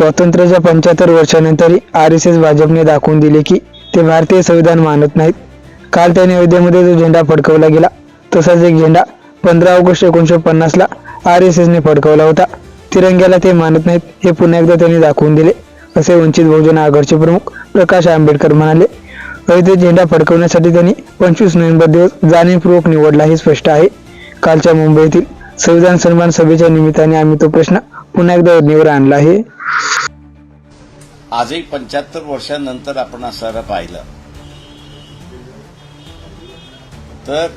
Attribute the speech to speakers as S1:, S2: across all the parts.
S1: स्वातंत्र्याच्या पंच्याहत्तर वर्षानंतर आर एस एस भाजपने दाखवून दिले की ते भारतीय संविधान मानत नाहीत. काल त्याने अयोध्येमध्ये जो झेंडा फडकवला गेला तसाच एक झेंडा पंधरा ऑगस्ट एकोणीसशे पन्नासला आर एस एसने फडकवला होता. तिरंग्याला ते मानत नाहीत हे पुन्हा एकदा त्यांनी दाखवून दिले असे वंचित बहुजन आघाडीचे प्रमुख प्रकाश आंबेडकर म्हणाले. अयोध्येत झेंडा फडकवण्यासाठी त्यांनी पंचवीस नोव्हेंबर दिवस जाणीवपूर्वक निवडला हे स्पष्ट आहे. कालच्या मुंबईतील संविधान सन्मान सभेच्या निमित्ताने आम्ही तो प्रश्न पुन्हा एकदा ओढणीवर आणला आहे.
S2: आजही पंच्याहत्तर वर्षांनंतर आपण असं पाहिलं. तर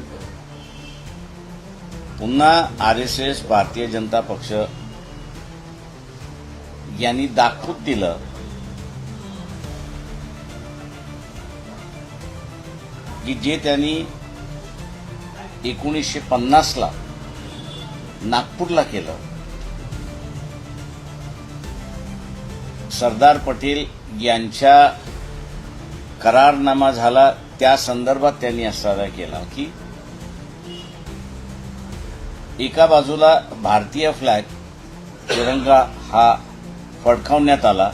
S2: पुन्हा R S S Bharatiya Janata पक्ष यांनी दाखवून दिलं की जे त्यांनी एकोणीसशे पन्नासला नागपूरला केलं. सरदार पटेल यांच्या करारनामा झाला त्या संदर्भात त्यांनी असा केला की एका बाजूला भारतीय फ्लॅग तिरंगा हा फडकावण्यात आला.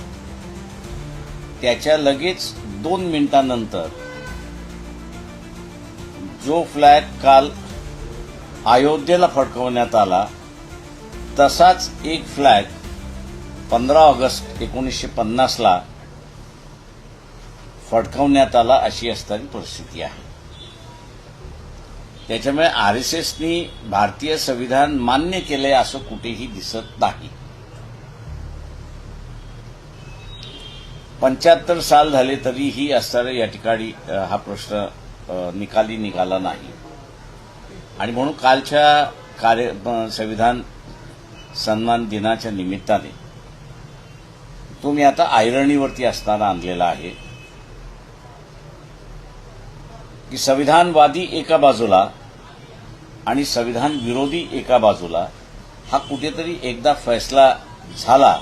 S2: त्याच्या लगेच दोन मिनिटांनंतर जो फ्लॅग काल अयोध्येला फडकवण्यात आला तसाच एक फ्लॅग पंधरा ऑगस्ट एकोणीसशे पन्नासला फडकवण्यात आला अशी असणारी परिस्थिती आहे. त्याच्यामुळे आर एस एसनी भारतीय संविधान मान्य केलंय असं कुठेही दिसत नाही. पंच्याहत्तर साल झाले तरीही असणारे या ठिकाणी हा प्रश्न निकाली निघाला नाही. आणि म्हणून कालच्या कार्य संविधान सन्मान दिनाच्या निमित्ताने तो मी आता आयरणीवरती असताना आणलेला आहे. की संविधानवादी एका बाजूला आणि संविधान विरोधी एका बाजूला हा कुठेतरी एकदा फैसला झाला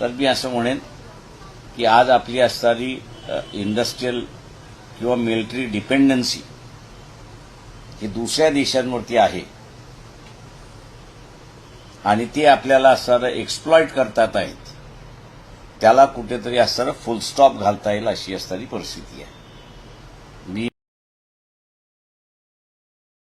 S2: तर मी असं म्हणेन की आज आपली असणारी इंडस्ट्रीयल किंवा मिलिटरी डिपेंडन्सी ही दुसऱ्या देशांवरती आहे. आणि ती आपल्याला असणारं एक्सप्लॉइट करतात आहेत. त्याला कुठेतरी असणारं फुलस्टॉप घालता येईल अशी असणारी परिस्थिती आहे.